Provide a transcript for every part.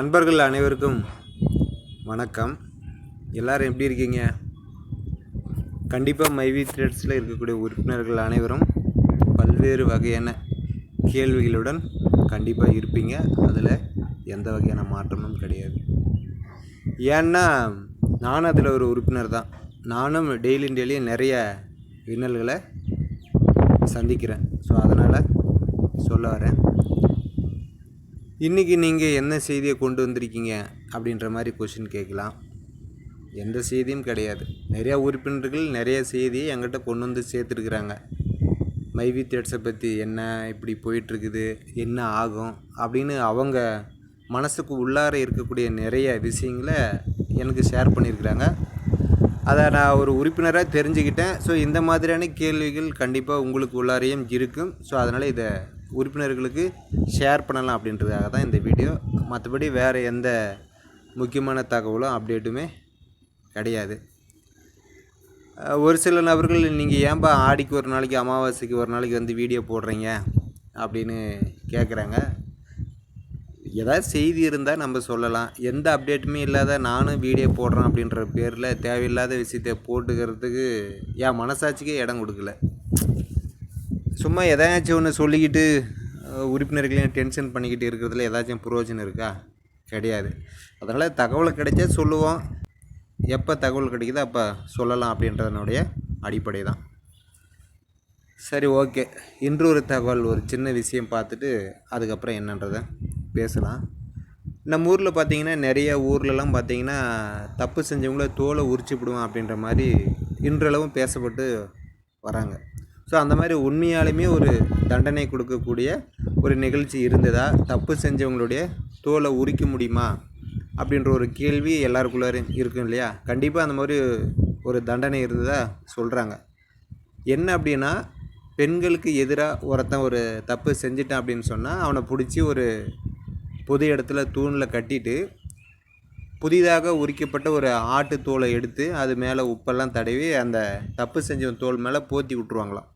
நண்பர்கள் அனைவருக்கும் வணக்கம். எல்லோரும் எப்படி இருக்கீங்க? கண்டிப்பாக மைவி த்ரெட்ஸில் இருக்கக்கூடிய உறுப்பினர்கள் அனைவரும் பல்வேறு வகையான கேள்விகளுடன் கண்டிப்பாக இருப்பீங்க. அதில் எந்த வகையான மாற்றமும் கிடையாது. ஏன்னா நானும் அதில் ஒரு உறுப்பினர் தான். நானும் டெய்லியும் டெய்லியும் நிறைய இன்னல்களை சந்திக்கிறேன். ஸோ அதனால் சொல்ல வரேன். இன்றைக்கி நீங்கள் என்ன செய்தியை கொண்டு வந்திருக்கீங்க அப்படின்ற மாதிரி கொஷின் கேட்கலாம். எந்த செய்தியும் கிடையாது. நிறையா உறுப்பினர்கள் நிறைய செய்தியை எங்கிட்ட கொண்டு வந்து சேர்த்துருக்குறாங்க. மைவி தேட்ஸை பற்றி என்ன இப்படி போயிட்டுருக்குது என்ன ஆகும் அப்படின்னு அவங்க மனசுக்கு உள்ளார இருக்கக்கூடிய நிறைய விஷயங்களை எனக்கு ஷேர் பண்ணியிருக்கிறாங்க. அதை நான் ஒரு உறுப்பினராக தெரிஞ்சுக்கிட்டேன். ஸோ இந்த மாதிரியான கேள்விகள் கண்டிப்பாக உங்களுக்கு உள்ளாரையும் இருக்கும். ஸோ அதனால் இதை உறுப்பினர்களுக்கு ஷேர் பண்ணலாம் அப்படின்றதுக்காக தான் இந்த வீடியோ மற்றபடி வேறு எந்த முக்கியமான தகவலும் அப்டேட்டுமே கிடையாது. ஒரு சில நபர்கள் நீங்கள் ஏன்பா ஆடிக்கு ஒரு நாளைக்கு அமாவாசைக்கு ஒரு நாளைக்கு வந்து வீடியோ போடுறீங்க அப்படின்னு கேட்குறாங்க ஏதாவது செய்தி இருந்தால் நம்ம சொல்லலாம். எந்த அப்டேட்டுமே இல்லாத நானும் வீடியோ போடுறேன் அப்படின்ற பேரில் தேவையில்லாத விஷயத்தை போட்டுக்கிறதுக்கு என் மனசாட்சிக்கே இடம் கொடுக்கல. சும்மா எதாச்சும் ஒன்று சொல்லிக்கிட்டு உறுப்பினர்களையும் டென்ஷன் பண்ணிக்கிட்டு இருக்கிறதுல ஏதாச்சும் புரோஜனம் இருக்கா? கிடையாது. அதனால் தகவல் கிடைச்சா சொல்லுவோம். எப்போ தகவல் கிடைக்குதோ அப்போ சொல்லலாம் அப்படின்றதனுடைய அடிப்படை தான் சரி ஓகே. இன்று ஒரு தகவல் ஒரு சின்ன விஷயம் பார்த்துட்டு அதுக்கப்புறம் என்னன்றதை பேசலாம். நம்ம ஊரில் பார்த்தீங்கன்னா நிறைய ஊர்லலாம் பார்த்தீங்கன்னா தப்பு செஞ்சவங்கள தோலை உரிச்சுப்பிடுவோம் அப்படின்ற மாதிரி இன்றளவும் பேசப்பட்டு வராங்க. ஸோ அந்த மாதிரி உண்மையாலுமே ஒரு தண்டனை கொடுக்கக்கூடிய ஒரு நிகழ்ச்சி இருந்ததா? தப்பு செஞ்சவங்களுடைய தோலை உரிக்க முடியுமா? அப்படின்ற ஒரு கேள்வி எல்லாருக்குள்ளாரும் இருக்கும் இல்லையா? கண்டிப்பாக அந்த மாதிரி ஒரு தண்டனை இருந்ததாக சொல்கிறாங்க என்ன அப்படின்னா பெண்களுக்கு எதிராக ஒருத்தன் ஒரு தப்பு செஞ்சிட்டான் அப்படின்னு சொன்னால் அவனை பிடிச்சி ஒரு பொது இடத்துல தூணில் கட்டிட்டு புதிதாக உரிக்கப்பட்ட ஒரு ஆட்டு தோலை எடுத்து அது மேலே உப்பெல்லாம் தடவி அந்த தப்பு செஞ்சவன் தோல் மேலே போற்றி விட்ருவாங்களாம்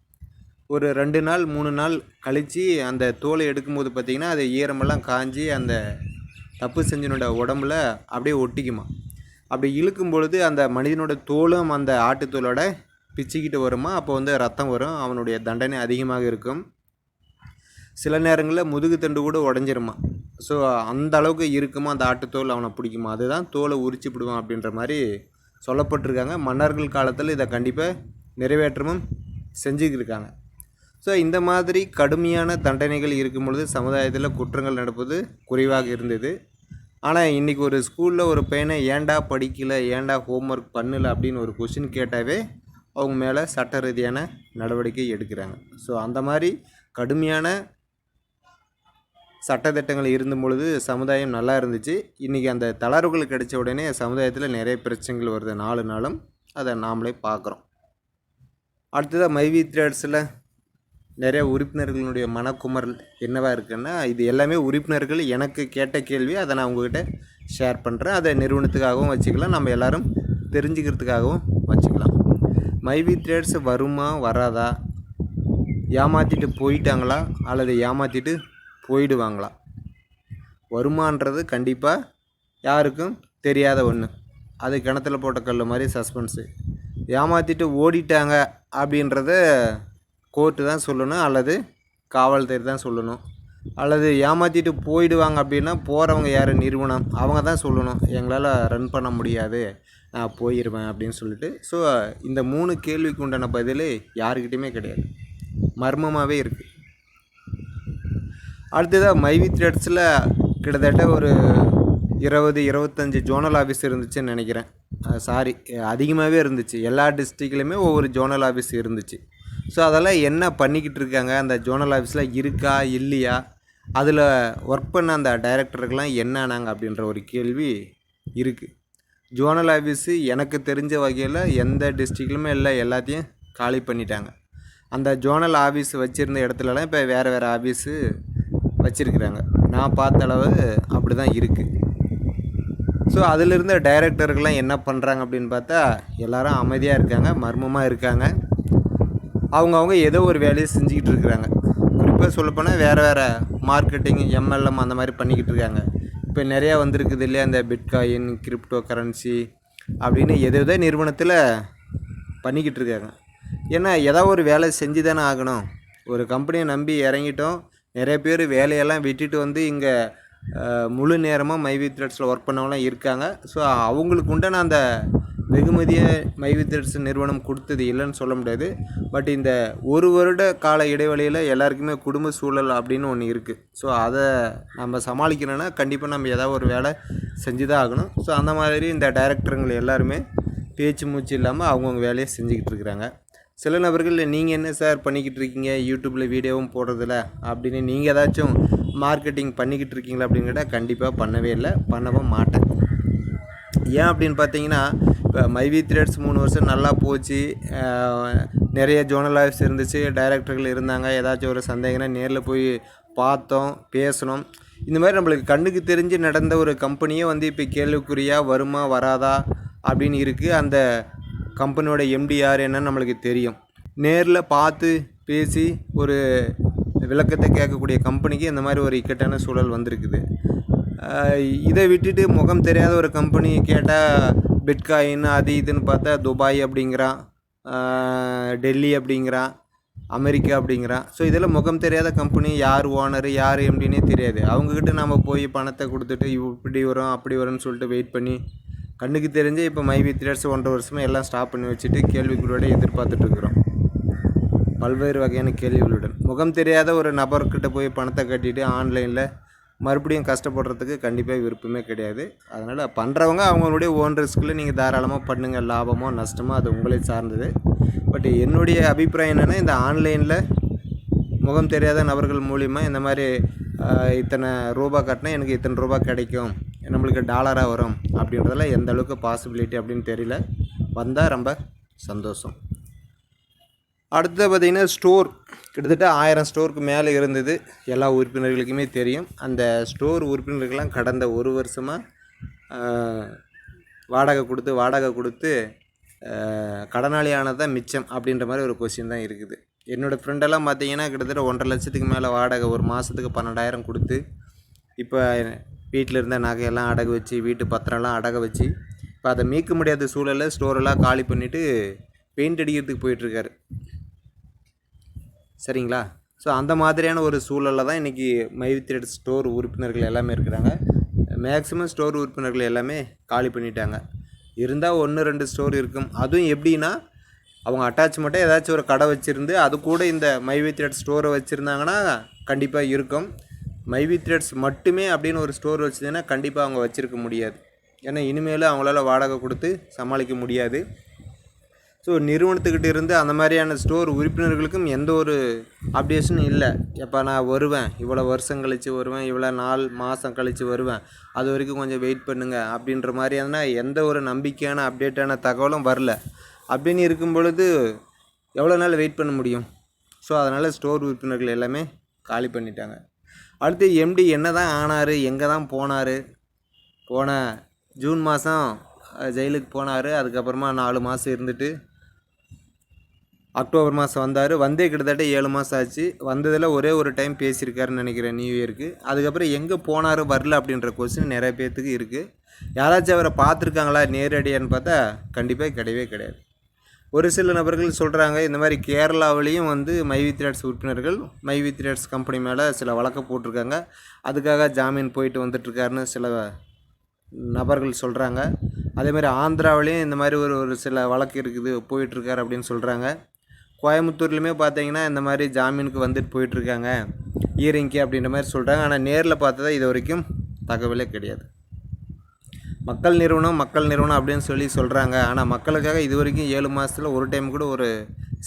ஒரு ரெண்டு நாள் மூணு நாள் கழித்து அந்த தோலை எடுக்கும்போது பார்த்திங்கன்னா அது ஈரமெல்லாம் காஞ்சி அந்த தப்பு செஞ்சனோட உடம்புல அப்படியே ஒட்டிக்குமா. அப்படி இழுக்கும் பொழுது அந்த மனிதனோட தோலும் அந்த ஆட்டுத்தோலோட பிச்சுக்கிட்டு வருமா? அப்போ வந்து ரத்தம் வரும். அவனுடைய தண்டனை அதிகமாக இருக்கும். சில நேரங்களில் முதுகு தண்டு கூட உடஞ்சிருமா. ஸோ அந்த அளவுக்கு இருக்குமா? அந்த ஆட்டுத்தோல் அவனை பிடிக்குமா? அதுதான் தோலை உரிச்சுப்பிடுவான் அப்படின்ற மாதிரி சொல்லப்பட்டிருக்காங்க. மன்னர்கள் காலத்தில் இதை கண்டிப்பாக நிறைவேற்றமும் செஞ்சுக்கிருக்காங்க ஸோ இந்த மாதிரி கடுமையான தண்டனைகள் இருக்கும் பொழுது சமுதாயத்தில் குற்றங்கள் நடப்பது குறைவாக இருந்தது. ஆனால் இன்றைக்கி ஒரு ஸ்கூலில் ஒரு பையனை ஏன்டா படிக்கலை ஏன்டா ஹோம்ஒர்க் பண்ணல அப்படின்னு ஒரு கொஷின் கேட்டாவே அவங்க மேலே சட்ட ரீதியான நடவடிக்கை எடுக்கிறாங்க. ஸோ அந்த மாதிரி கடுமையான சட்டத்திட்டங்கள் இருந்த பொழுது சமுதாயம் நல்லா இருந்துச்சு. இன்றைக்கி அந்த தளர்வுகள் கிடைச்ச உடனே சமுதாயத்தில் நிறைய பிரச்சனைகள் வருது. நாலு நாளும் அதை நாமளே பார்க்குறோம். அடுத்ததாக மைவி த்ரேட்ஸில் நிறைய உறுப்பினர்களுடைய மனக்குமரல் என்னவாக இருக்குன்னா இது எல்லாமே உறுப்பினர்கள் எனக்கு கேட்ட கேள்வி அதை நான் உங்ககிட்ட ஷேர் பண்ணுறேன் அதை நிறுவனத்துக்காகவும் வச்சுக்கலாம். நம்ம எல்லோரும் தெரிஞ்சுக்கிறதுக்காகவும் வச்சுக்கலாம். மைவி த்ரேட்ஸ் வருமா வராதா? ஏமாற்றிட்டு போயிட்டாங்களா? அல்லது ஏமாற்றிட்டு போயிடுவாங்களா? வருமான்றது கண்டிப்பாக யாருக்கும் தெரியாத ஒன்று அது கிணத்துல போட்ட கல் மாதிரி சஸ்பென்ஸு ஏமாற்றிட்டு ஓடிட்டாங்க அப்படின்றத கோர்ட்டு தான் சொல்லணும் அல்லது காவல்துறை தான் சொல்லணும். அல்லது ஏமாற்றிட்டு போயிடுவாங்க அப்படின்னா போகிறவங்க யார்? நிறுவனம். அவங்க தான் சொல்லணும். எங்களால் ரன் பண்ண முடியாது. நான் போயிடுவேன் அப்படின்னு சொல்லிட்டு. ஸோ இந்த மூணு கேள்விக்கு உண்டான பதில் யாருக்கிட்டையுமே கிடையாது. மர்மமாகவே இருக்குது அடுத்ததாக மைவி த்ரெட்ஸில் கிட்டத்தட்ட ஒரு இருபது இருபத்தஞ்சி ஜோனல் ஆஃபீஸ் இருந்துச்சுன்னு நினைக்கிறேன். சாரி அதிகமாகவே இருந்துச்சு. எல்லா டிஸ்ட்ரிக்ட்லேயுமே ஒவ்வொரு ஜோனல் ஆஃபீஸ் இருந்துச்சு. ஸோ அதெல்லாம் என்ன பண்ணிக்கிட்டு இருக்காங்க? அந்த ஜோனல் ஆஃபீஸில் இருக்கா? இல்லையா? அதில் ஒர்க் பண்ண அந்த டைரக்டருக்கெலாம் என்னானாங்க அப்படின்ற ஒரு கேள்வி இருக்குது ஜோனல் ஆஃபீஸு எனக்கு தெரிஞ்ச வகையில் எந்த டிஸ்ட்ரிக்ட்லையுமே இல்லை. எல்லாத்தையும் காலி பண்ணிட்டாங்க. அந்த ஜோனல் ஆஃபீஸ் வச்சுருந்த இடத்துலலாம் இப்போ வேறு வேறு ஆஃபீஸு வச்சுருக்குறாங்க. நான் பார்த்த அளவு அப்படி தான் இருக்குது ஸோ அதில் இருந்த டைரக்டர்கள்லாம் என்ன பண்ணுறாங்க அப்படின்னு பார்த்தா எல்லாரும் அமைதியாக இருக்காங்க மர்மமாக இருக்காங்க. அவங்கவுங்க ஏதோ ஒரு வேலையை செஞ்சுக்கிட்டு இருக்கிறாங்க. குறிப்பாக சொல்லப்போனால் வேறு வேறு மார்க்கெட்டிங் எம்எல்எம் அந்த மாதிரி பண்ணிக்கிட்டு இருக்காங்க. இப்போ நிறையா வந்திருக்குது இல்லையா அந்த பிட்காயின் கிரிப்டோ கரன்சி அப்படின்னு எது எதோ நிறுவனத்தில் பண்ணிக்கிட்டு இருக்காங்க. ஏன்னா ஏதாவது ஒரு வேலை செஞ்சு தானே ஆகணும். ஒரு கம்பெனியை நம்பி இறங்கிட்டோம். நிறைய பேர் வேலையெல்லாம் விட்டுட்டு வந்து இங்கே முழு நேரமாக மைவி த்ரெட்ஸில் ஒர்க் பண்ணவங்களாம் இருக்காங்க. ஸோ அவங்களுக்கு உண்டான அந்த வெகுமதியை மைவி நிறுவனம் கொடுத்தது இல்லைன்னு சொல்ல முடியாது. பட் இந்த ஒரு வருட கால இடைவெளியில் எல்லாருக்குமே குடும்ப சூழல் அப்படின்னு ஒன்று இருக்குது ஸோ அதை நம்ம சமாளிக்கணும்னா கண்டிப்பாக நம்ம ஏதாவது ஒரு வேலை செஞ்சு தான் ஆகணும். ஸோ அந்த மாதிரி இந்த டைரக்டருங்கள் எல்லாருமே பேச்சு மூச்சு இல்லாமல் அவங்கவுங்க வேலையை செஞ்சுக்கிட்டு இருக்கிறாங்க. சில நபர்கள் நீங்கள் என்ன சார் பண்ணிக்கிட்டு இருக்கீங்க? யூடியூப்பில் வீடியோவும் போடுறதில்ல அப்படின்னு நீங்கள் ஏதாச்சும் மார்க்கெட்டிங் பண்ணிக்கிட்டு இருக்கீங்களா அப்படின்னு கேட்டால் கண்டிப்பாக பண்ணவே இல்லை. பண்ணவும் மாட்டேன். ஏன் அப்படின்னு பார்த்தீங்கன்னா இப்போ மைவி த்ரேட்ஸ் மூணு வருஷம் நல்லா போச்சு. நிறைய நிறைய ஆஃபீஸ் இருந்துச்சு. டைரக்டர்கள் இருந்தாங்க. ஏதாச்சும் ஒரு சந்தேகம்னா நேரில் போய் பார்த்தோம் பேசணும் இந்த மாதிரி நம்மளுக்கு கண்ணுக்கு தெரிஞ்சு நடந்த ஒரு கம்பெனியே வந்து இப்போ கேள்விக்குறியாக வருமா வராதா அப்படின்னு இருக்குது அந்த கம்பெனியோட எம்டி யார் என்னன்னு நம்மளுக்கு தெரியும். நேரில் பார்த்து பேசி ஒரு விளக்கத்தை கேட்கக்கூடிய கம்பெனிக்கு இந்த மாதிரி ஒரு இக்கட்டான சூழல் வந்திருக்குது. இதை விட்டுட்டு முகம் தெரியாத ஒரு கம்பெனி கேட்டால் பிட்காயின் அது இதுன்னு பார்த்தா துபாய் அப்படிங்கிறான் டெல்லி அப்படிங்கிறான் அமெரிக்கா அப்படிங்கிறான் ஸோ இதெல்லாம் முகம் தெரியாத கம்பெனி யார் ஓனர் யார் எப்படின்னே தெரியாது. அவங்கக்கிட்ட நம்ம போய் பணத்தை கொடுத்துட்டு இப்படி வரும் அப்படி வரும்னு சொல்லிட்டு வெயிட் பண்ணி கண்ணுக்கு தெரிஞ்சு இப்போ மைவி த்ரீ ஒன்றரை வருஷமாக எல்லாம் ஸ்டாப் பண்ணி வச்சுட்டு கேள்விகளோட எதிர்பார்த்துட்ருக்குறோம் பல்வேறு வகையான கேள்விகளுடன். முகம் தெரியாத ஒரு நபர்கிட்ட போய் பணத்தை கட்டிட்டு ஆன்லைனில் மறுபடியும் கஷ்டப்படுறதுக்கு கண்டிப்பாக விருப்பமே கிடையாது. அதனால் பண்ணுறவங்க அவங்களுடைய ஓன் ரிஸ்கில் நீங்கள் தாராளமாக பண்ணுங்கள் லாபமோ நஷ்டமோ அது உங்களை சார்ந்தது. பட் என்னுடைய அபிப்பிராயம் என்னென்னா இந்த ஆன்லைனில் முகம் தெரியாத நபர்கள் மூலிமா இந்த மாதிரி இத்தனை ரூபா கட்டினா எனக்கு இத்தனை ரூபா கிடைக்கும். நம்மளுக்கு டாலராக வரும். அப்படின்றதெல்லாம் எந்த அளவுக்கு பாசிபிலிட்டி அப்படின்னு தெரியல. வந்தால் ரொம்ப சந்தோஷம். அடுத்து பார்த்திங்கன்னா ஸ்டோர். கிட்டத்தட்ட ஆயிரம் ஸ்டோருக்கு மேலே இருந்தது. எல்லா உறுப்பினர்களுக்குமே தெரியும். அந்த ஸ்டோர் உறுப்பினர்கள்லாம் கடந்த ஒரு வருஷமாக வாடகை கொடுத்து வாடகை கொடுத்து கடனாளியானது தான் மிச்சம் அப்படின்ற மாதிரி ஒரு கொஸ்டின் தான் இருக்குது. என்னோடய ஃப்ரெண்டெல்லாம் பார்த்தீங்கன்னா கிட்டத்தட்ட ஒன்றரை லட்சத்துக்கு மேலே வாடகை ஒரு மாதத்துக்கு பன்னெண்டாயிரம் கொடுத்து இப்போ வீட்டில் இருந்த நகையெல்லாம் அடகு வச்சு வீட்டு பத்திரம்லாம் அடகு வச்சு இப்போ அதை மீட்க முடியாத சூழலில் ஸ்டோரெல்லாம் காலி பண்ணிவிட்டு பெயிண்ட் அடிக்கிறதுக்கு போயிட்டுருக்காரு சரிங்களா? ஸோ அந்த மாதிரியான ஒரு சூழலில் தான் இன்றைக்கி மைவித்ரேட் ஸ்டோர் உறுப்பினர்கள் எல்லாமே இருக்கிறாங்க. மேக்ஸிமம் ஸ்டோர் உறுப்பினர்கள் எல்லாமே காலி பண்ணிட்டாங்க. இருந்தால் ஒன்று ரெண்டு ஸ்டோர் இருக்கும். அதுவும் எப்படின்னா அவங்க அட்டாச்மெண்ட்டாக ஏதாச்சும் ஒரு கடை வச்சுருந்து அது கூட இந்த மைவி த்ரெட் ஸ்டோரை வச்சுருந்தாங்கன்னா கண்டிப்பாக இருக்கும். மைவி த்ரெட்ஸ் மட்டுமே அப்படின்னு ஒரு ஸ்டோர் வச்சுதுன்னா கண்டிப்பாக அவங்க வச்சுருக்க முடியாது. ஏன்னா இனிமேலும் அவங்களால வாடகை கொடுத்து சமாளிக்க முடியாது. ஸோ நிறுவனத்துக்கிட்ட இருந்து அந்த மாதிரியான ஸ்டோர் உறுப்பினர்களுக்கும் எந்த ஒரு அப்டேஷனும் இல்லை. எப்போ நான் வருவேன். இவ்வளோ வருஷம் கழித்து வருவேன். இவ்வளோ நாள் மாதம் கழித்து வருவேன். அது வரைக்கும் கொஞ்சம் வெயிட் பண்ணுங்கள் அப்படின்ற மாதிரியான எந்த ஒரு நம்பிக்கையான அப்டேட்டான தகவலும் வரல. அப்படின்னு இருக்கும் பொழுது எவ்வளோ நாள் வெயிட் பண்ண முடியும்? ஸோ அதனால் ஸ்டோர் உறுப்பினர்கள் எல்லாமே காலி பண்ணிட்டாங்க. அடுத்து எம்டி என்ன தான் ஆனார்? எங்கே தான் போனார்? போன ஜூன் மாதம் ஜெயிலுக்கு போனார். அதுக்கப்புறமா நாலு மாதம் இருந்துட்டு அக்டோபர் மாதம் வந்தார். வந்தே கிட்டத்தட்ட ஏழு மாதம் ஆச்சு. வந்ததில் ஒரே ஒரு டைம் பேசியிருக்காருன்னு நினைக்கிறேன் நியூ இயருக்கு அதுக்கப்புறம் எங்கே போனார் வரல அப்படின்ற கொஸ்டின் நிறைய பேர்த்துக்கு இருக்குது யாராச்சும் அவரை பார்த்துருக்காங்களா நேரடியான்னு பார்த்தா கண்டிப்பாக கிடையவே கிடையாது. ஒரு சில நபர்கள் சொல்கிறாங்க இந்த மாதிரி கேரளாவிலையும் வந்து மைவி த்ரேட்ஸ் உறுப்பினர்கள் மைவி த்ரேட்ஸ் கம்பெனி மேலே சில வழக்கு போட்டிருக்காங்க. அதுக்காக ஜாமீன் போயிட்டு வந்துட்டுருக்காருன்னு சில நபர்கள் சொல்கிறாங்க அதேமாதிரி ஆந்திராவிலையும் இந்த மாதிரி ஒரு ஒரு சில வழக்கு இருக்குது போயிட்டுருக்காரு அப்படின்னு சொல்கிறாங்க கோயம்புத்தூர்லையுமே பார்த்தீங்கன்னா இந்த மாதிரி ஜாமீனுக்கு வந்துட்டு போயிட்டுருக்காங்க. ஈரங்கி அப்படின்ற மாதிரி சொல்கிறாங்க ஆனால் நேரில் பார்த்ததா இது வரைக்கும் தகவலே கிடையாது. மக்கள் நிறுவனம் மக்கள் நிறுவனம் அப்படின்னு சொல்லி சொல்கிறாங்க ஆனால் மக்களுக்காக இது வரைக்கும் ஏழு மாதத்தில் ஒரு டைம் கூட ஒரு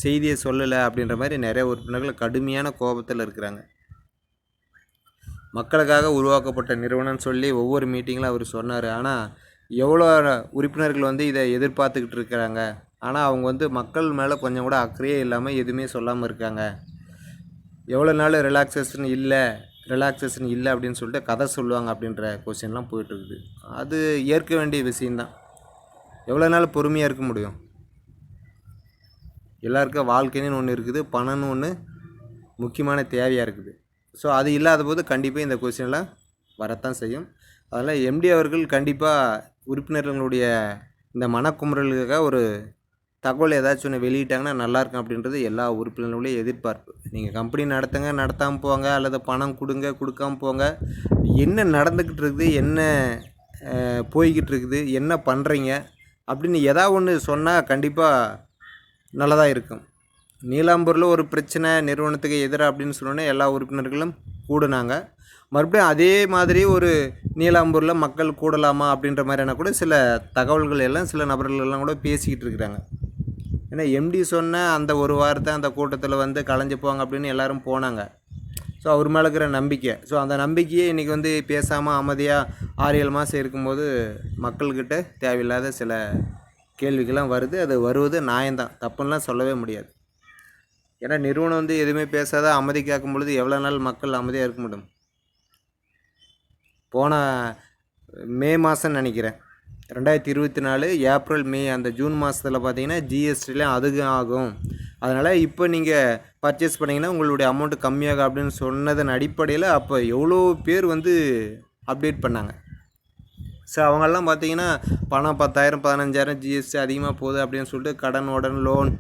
செய்தியை சொல்லலை அப்படின்ற மாதிரி நிறைய உறுப்பினர்கள் கடுமையான கோபத்தில் இருக்கிறாங்க. மக்களுக்காக உருவாக்கப்பட்ட நிறுவனம்னு சொல்லி ஒவ்வொரு மீட்டிங்கில் அவர் சொன்னார். ஆனால் எவ்வளோ உறுப்பினர்கள் வந்து இதை எதிர்பார்த்துக்கிட்டு இருக்கிறாங்க? ஆனால் அவங்க வந்து மக்கள் மேலே கொஞ்சம் கூட அக்கறையே இல்லாமல் எதுவுமே சொல்லாமல் இருக்காங்க. எவ்வளோ நாள் ரிலாக்ஸேஷன் இல்லை ரிலாக்ஸேஷன் இல்லை அப்படின்னு சொல்லிட்டு கதை சொல்லுவாங்க அப்படின்ற கொஸ்டின்லாம் போயிட்டுருக்குது அது ஏற்க வேண்டிய விஷயந்தான் எவ்வளோ நாள் பொறுமையாக இருக்க முடியும்? எல்லாருக்கும் வாழ்க்கைன்னு ஒன்று இருக்குது பணம்னு ஒன்று முக்கியமான தேவையாக இருக்குது. ஸோ அது இல்லாத போது கண்டிப்பாக இந்த கொஸ்டின்லாம் வரத்தான் செய்யும். அதனால் எம்டி அவர்கள் கண்டிப்பாக உறுப்பினர்களுடைய இந்த மனக்குமுறலுக்காக ஒரு தகவல் ஏதாச்சும் ஒன்று வெளியிட்டாங்கன்னா நல்லாயிருக்கும் அப்படின்றது எல்லா உறுப்பினர்களுடைய எதிர்பார்ப்பு. நீங்கள் கம்பெனி நடத்துங்க நடத்தாமல் போங்க அல்லது பணம் கொடுங்க கொடுக்காம போங்க என்ன நடந்துக்கிட்டு இருக்குது என்ன போய்கிட்டு இருக்குது என்ன பண்ணுறீங்க அப்படின்னு எதா ஒன்று சொன்னால் கண்டிப்பாக நல்லதாக இருக்கும். நீலாம்பூரில் ஒரு பிரச்சனை நிறுவனத்துக்கு எதிராக அப்படின்னு சொன்னோன்னே எல்லா உறுப்பினர்களும் கூடுனாங்க. மறுபடியும் அதே மாதிரி ஒரு நீலாம்பூரில் மக்கள் கூடலாமா அப்படின்ற மாதிரியான கூட சில தகவல்கள் எல்லாம் சில நபர்கள் எல்லாம் கூட பேசிக்கிட்டு இருக்கிறாங்க. ஏன்னா எம்டி சொன்ன அந்த ஒரு வாரத்தை அந்த கூட்டத்தில் வந்து கலைஞ்சு போவாங்க அப்படின்னு எல்லோரும் போனாங்க. ஸோ அவர் மேலே இருக்கிற நம்பிக்கை. ஸோ அந்த நம்பிக்கையே இன்றைக்கி வந்து பேசாமல் அமைதியாக ஆறு ஏழு மாதம் இருக்கும்போது மக்கள்கிட்ட தேவையில்லாத சில கேள்விகள்லாம் வருது. அது வருவது நியாயம்தான். தப்புன்னெலாம் சொல்லவே முடியாது. ஏன்னா நிறுவனம் வந்து எதுவுமே பேசாத அமைதி கேட்கும் பொழுது எவ்வளோ நாள் மக்கள் அமைதியாக இருக்க முடியும்? போன மே மாதம் நினைக்கிறேன். ரெண்டாயிரத்தி இருபத்தி நாலு ஏப்ரல் மே அந்த ஜூன் மாதத்தில் பார்த்தீங்கன்னா ஜிஎஸ்டிலாம் அதிகம் ஆகும். அதனால் இப்போ நீங்கள் பர்ச்சேஸ் பண்ணிங்கன்னா உங்களுடைய அமௌண்ட்டு கம்மியாகும் அப்படின்னு சொன்னதன் அடிப்படையில் அப்போ எவ்வளோ பேர் வந்து அப்டேட் பண்ணாங்க. ஸோ அவங்கெல்லாம் பார்த்தீங்கன்னா பணம் பத்தாயிரம் பதினஞ்சாயிரம் ஜிஎஸ்டி அதிகமாக போகுது அப்படின்னு சொல்லிட்டு கடன் உடன் லோன்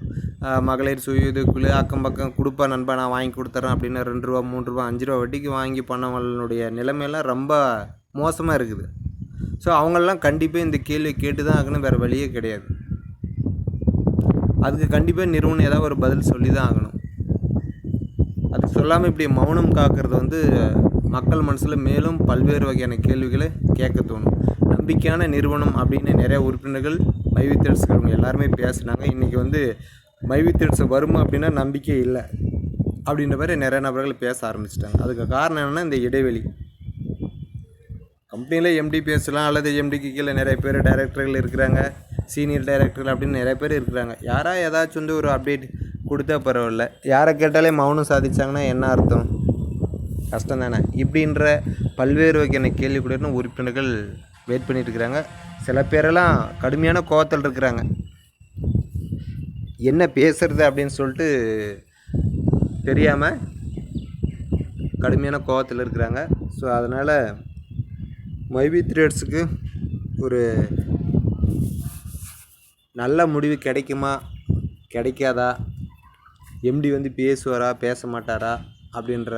மகளிர் சுய அக்கம் பக்கம் கொடுப்பா நண்பா நான் வாங்கி கொடுத்துறேன் அப்படின்னு ரெண்டு ரூபா மூணு ரூபா அஞ்சு ரூபா வட்டிக்கு வாங்கி பண்ணவங்களுடைய நிலைமையெல்லாம் ரொம்ப மோசமாக இருக்குது. ஸோ அவங்களெலாம் கண்டிப்பாக இந்த கேள்வி கேட்டு தான் ஆகணும் வேறு வழியே கிடையாது. அதுக்கு கண்டிப்பாக நிறுவனம் ஏதாவது ஒரு பதில் சொல்லி தான் ஆகணும். அது சொல்லாமல் இப்படி மௌனம் காக்கிறது வந்து மக்கள் மனசில் மேலும் பல்வேறு வகையான கேள்விகளை கேட்க தோணும். நம்பிக்கையான நிறுவனம் அப்படின்னு நிறைய உறுப்பினர்கள் மைவித்தேட்ஸ்காரங்க எல்லாருமே பேசுனாங்க. இன்றைக்கி வந்து மைவித்தேட்ஸ் வருமா அப்படின்னா நம்பிக்கை இல்லை அப்படின்ற மாதிரி நிறைய நபர்கள் பேச ஆரம்பிச்சிட்டாங்க. அதுக்கு காரணம் என்னென்னா இந்த இடைவெளி. கம்பெனியில் எம்டி பேசலாம் அல்லது எம்டிக்கு கீழே நிறைய பேர் டைரக்டர்கள் இருக்கிறாங்க சீனியர் டைரக்டர்கள் அப்படின்னு நிறைய பேர் இருக்கிறாங்க. யாராக ஏதாச்சும் வந்து ஒரு அப்டேட் கொடுத்தா பரவாயில்ல. யாரை கேட்டாலே மௌனம் சாதிச்சாங்கன்னா என்ன அர்த்தம்? கஷ்டம் தானே இப்படின்ற பல்வேறு வகையான கேள்வி கூட உறுப்பினர்கள் வெயிட் பண்ணிட்டு இருக்கிறாங்க. சில பேரெல்லாம் கடுமையான கோவத்தில் இருக்கிறாங்க. என்ன பேசுறது அப்படின்னு சொல்லிட்டு தெரியாமல் கடுமையான கோவத்தில் இருக்கிறாங்க. ஸோ அதனால் மைபி த்ரேட்ஸுக்கு ஒரு நல்ல முடிவு கிடைக்குமா? கிடைக்காதா? எம்டி வந்து பேசுவாரா? பேச மாட்டாரா? அப்படின்ற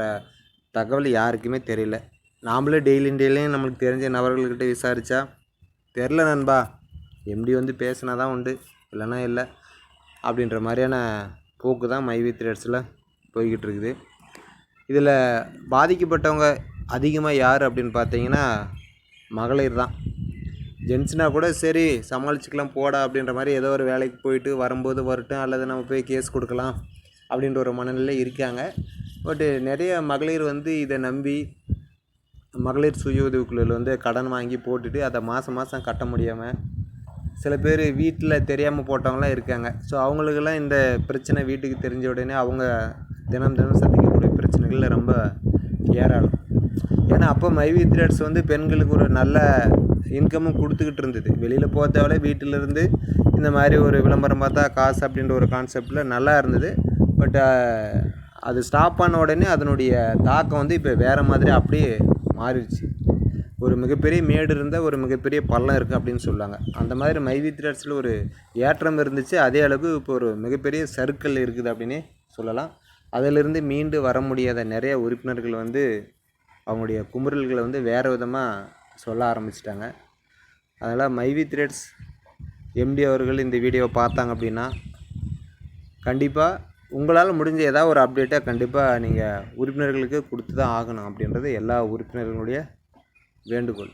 தகவல் யாருக்குமே தெரியல. நாமளே டெய்லி டெய்லியும் நம்மளுக்கு தெரிஞ்ச நபர்கள்கிட்ட விசாரித்தா தெரில நண்பா எம்டி வந்து பேசினா தான் உண்டு இல்லைன்னா இல்லை அப்படின்ற மாதிரியான போக்கு தான் மைவி த்ரேட்ஸில் போய்கிட்டு இருக்குது. இதில் பாதிக்கப்பட்டவங்க அதிகமாக யார் அப்படின்னு பார்த்தீங்கன்னா மகளிர் தான். ஜென்ஸ்னால் கூட சரி சமாளிச்சுக்கலாம் போடா அப்படின்ற மாதிரி ஏதோ ஒரு வேலைக்கு போயிட்டு வரும்போது வரட்டும் அல்லது நம்ம போய் கேஸ் கொடுக்கலாம் அப்படின்ற ஒரு மனநிலை இருக்காங்க. பட்டு நிறைய மகளிர் வந்து இதை நம்பி மகளிர் சுய உதவிக்குழுவில் வந்து கடன் வாங்கி போட்டுட்டு அதை மாதம் மாதம் கட்ட முடியாமல் சில பேர் வீட்டில் தெரியாமல் போட்டவங்களாம் இருக்காங்க. ஸோ அவங்களுக்கெல்லாம் இந்த பிரச்சனை வீட்டுக்கு தெரிஞ்ச உடனே அவங்க தினம் தினம் சந்திக்கக்கூடிய பிரச்சனைகளில் ரொம்ப ஏராளம். ஏன்னா அப்போ மைவி த்ரெட்ஸ் வந்து பெண்களுக்கு ஒரு நல்ல இன்கமும் கொடுத்துக்கிட்டு இருந்தது. வெளியில் போக தேவையில்ல வீட்டிலேருந்து இந்த மாதிரி ஒரு விளம்பரம் பார்த்தா காசு அப்படின்ற ஒரு கான்செப்டில் நல்லா இருந்தது. பட் அது ஸ்டாப் பண்ண உடனே அதனுடைய தாக்கம் வந்து இப்போ வேறு மாதிரி அப்படியே மாறிடுச்சு. ஒரு மிகப்பெரிய மேடு இருந்தால் ஒரு மிகப்பெரிய பள்ளம் இருக்குது அப்படின்னு சொல்லுவாங்க. அந்த மாதிரி மைவி த்ரெட்ஸில் ஒரு ஏற்றம் இருந்துச்சு. அதே அளவு இப்போ ஒரு மிகப்பெரிய சர்க்கிள் இருக்குது அப்படின்னே சொல்லலாம். அதிலிருந்து மீண்டு வர முடியாத நிறைய உறுப்பினர்கள் வந்து அவங்களுடைய குமுறல்களை வந்து வேறு விதமாக சொல்ல ஆரம்பிச்சிட்டாங்க. அதனால் மைவி த்ரெட்ஸ் எம்டி அவர்கள் இந்த வீடியோவை பார்த்தாங்க அப்படின்னா கண்டிப்பாக உங்களால் முடிஞ்ச ஏதாவது ஒரு அப்டேட்டை கண்டிப்பாக நீங்கள் உறுப்பினர்களுக்கு கொடுத்து தான் ஆகணும் அப்படின்றது எல்லா உறுப்பினர்களுடைய வேண்டுகோள்.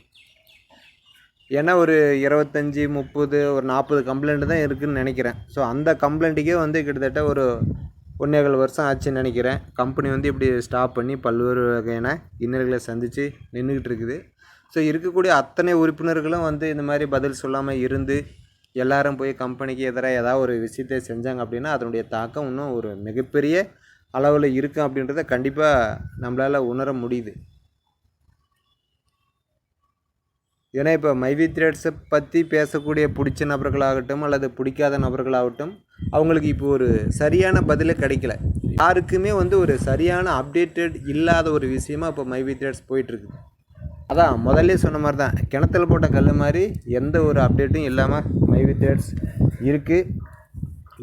ஏன்னா ஒரு இருபத்தஞ்சி முப்பது ஒரு நாற்பது கம்ப்ளைண்ட் தான் இருக்குதுன்னு நினைக்கிறேன். ஸோ அந்த கம்ப்ளைண்ட்டுக்கே வந்து கிட்டத்தட்ட ஒரு ஒன்றேகால் வருஷம் ஆச்சுன்னு நினைக்கிறேன். கம்பெனி வந்து இப்படி ஸ்டாப் பண்ணி பல்வேறு வகையான இன்னல்களை சந்தித்து நின்றுக்கிட்டு இருக்குது. ஸோ இருக்கக்கூடிய அத்தனை உறுப்பினர்களும் வந்து இந்த மாதிரி பதில் சொல்லாமல் இருந்து எல்லாரும் போய் கம்பெனிக்கு எதிராக ஏதாவது ஒரு விஷயத்தை செஞ்சாங்க அப்படின்னா அதனுடைய தாக்கம் இன்னும் ஒரு மிகப்பெரிய அளவில் இருக்கும் அப்படின்றத கண்டிப்பாக நம்மளால் உணர முடியுது. ஏன்னா இப்போ மைவி த்ரெட்ஸை பற்றி பேசக்கூடிய பிடிச்ச நபர்களாகட்டும் அல்லது பிடிக்காத நபர்களாகட்டும் அவங்களுக்கு இப்போ ஒரு சரியான பதிலே கிடைக்கல. யாருக்குமே வந்து ஒரு சரியான அப்டேட்டட் இல்லாத ஒரு விஷயமா இப்போ மைவி த்ரெட்ஸ் போயிட்டுருக்குது அதான் முதல்ல சொன்ன மாதிரி தான் கிணத்துல போட்ட கல் மாதிரி எந்த ஒரு அப்டேட்டும் இல்லாமல் மைவி தேட்ஸ் இருக்குது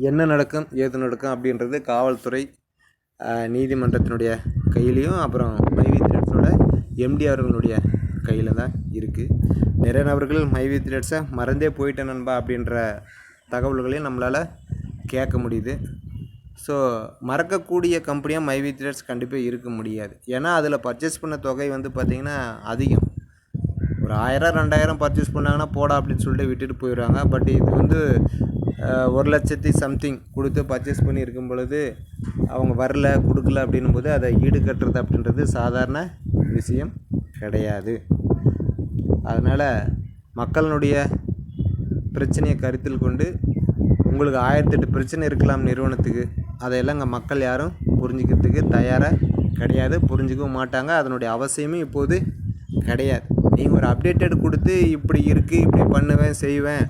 என்ன நடக்கும் ஏது நடக்கும் அப்படின்றது காவல்துறை நீதிமன்றத்தினுடைய கையிலையும் அப்புறம் மைவி தேட்ஸோட எம்டி அவர்களுடைய கையில் தான் இருக்குது நிறைய நபர்கள் மைவி தேட்ஸை மறந்தே போயிட்டேன் நண்பா அப்படின்ற தகவல்களையும் நம்மளால் கேட்க முடியுது. ஸோ மறக்கக்கூடிய கம்பெனியாக மைவி த்ரெட்ஸ் கண்டிப்பாக இருக்க முடியாது. ஏன்னா அதில் பர்ச்சேஸ் பண்ண தொகை வந்து பார்த்திங்கன்னா அதிகம். ஒரு ஆயிரம் ரெண்டாயிரம் பர்ச்சேஸ் பண்ணாங்கன்னா போடா அப்படின்னு சொல்லிட்டு விட்டுட்டு போயிடுவாங்க பட் இது வந்து ஒரு லட்சத்தி சம்திங் கொடுத்து பர்ச்சேஸ் பண்ணி இருக்கும் பொழுது அவங்க வரல கொடுக்கல அப்படின்னும் போது அதை ஈடு கட்டுறது அப்படின்றது சாதாரண விஷயம். கிடையாது. அதனால் மக்களினுடைய பிரச்சனையை கருத்தில் கொண்டு உங்களுக்கு ஆயிரத்தெட்டு பிரச்சனை இருக்கலாம் நிறுவனத்துக்கு. அதையெல்லாம் இங்கே மக்கள் யாரும் புரிஞ்சுக்கிறதுக்கு தயாராக கிடையாது புரிஞ்சுக்கவும் மாட்டாங்க. அதனுடைய அவசியமும் இப்போது கிடையாது. நீங்கள் ஒரு அப்டேட்டட் கொடுத்து இப்படி இருக்குது இப்படி பண்ணுவேன் செய்வேன்.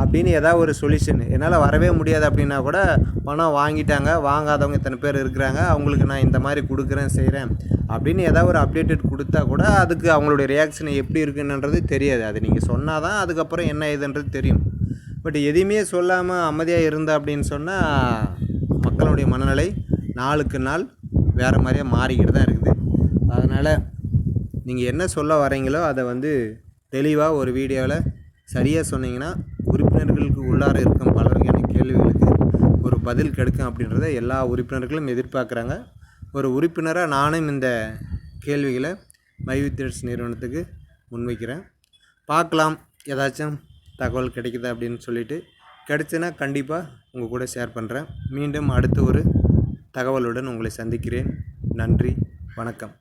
அப்படின்னு ஏதாவது ஒரு சொல்யூஷன் என்னால் வரவே முடியாது அப்படின்னா கூட பணம் வாங்கிட்டாங்க வாங்காதவங்க இத்தனை பேர் இருக்கிறாங்க அவங்களுக்கு நான் இந்த மாதிரி கொடுக்குறேன் செய்கிறேன் அப்படின்னு ஏதாவது ஒரு அப்டேட்டட் கொடுத்தா கூட அதுக்கு அவங்களுடைய ரியாக்ஷன் எப்படி இருக்குன்றது தெரியாது. அது நீங்கள் சொன்னால் தான் அதுக்கப்புறம் என்ன ஏதுன்றது தெரியும். பட் எதையுமே சொல்லாமல் அமைதியாக இருந்த அப்படின்னு சொன்னால் மக்களுடைய மனநிலை நாளுக்கு நாள் வேறு மாதிரியே மாறிக்கிட்டு தான் இருக்குது. அதனால் நீங்கள் என்ன சொல்ல வரீங்களோ அதை வந்து தெளிவாக ஒரு வீடியோவில் சரியாக சொன்னீங்கன்னா உறுப்பினர்களுக்கு உள்ளார இருக்கும் பல வகையான கேள்விகளுக்கு ஒரு பதில் கிடைக்கும் அப்படின்றத எல்லா உறுப்பினர்களும் எதிர்பார்க்குறாங்க. ஒரு உறுப்பினராக நானும் இந்த கேள்விகளை மைவித்தியர்ஸ் நிறுவனத்துக்கு முன்வைக்கிறேன். பார்க்கலாம் ஏதாச்சும் தகவல் கிடைக்குதா அப்படின்னு சொல்லிவிட்டு கிடைச்சுன்னா கண்டிப்பாக உங்கள் கூட ஷேர் பண்ணுறேன் மீண்டும் அடுத்த ஒரு தகவலுடன் உங்களை சந்திக்கிறேன். நன்றி வணக்கம்.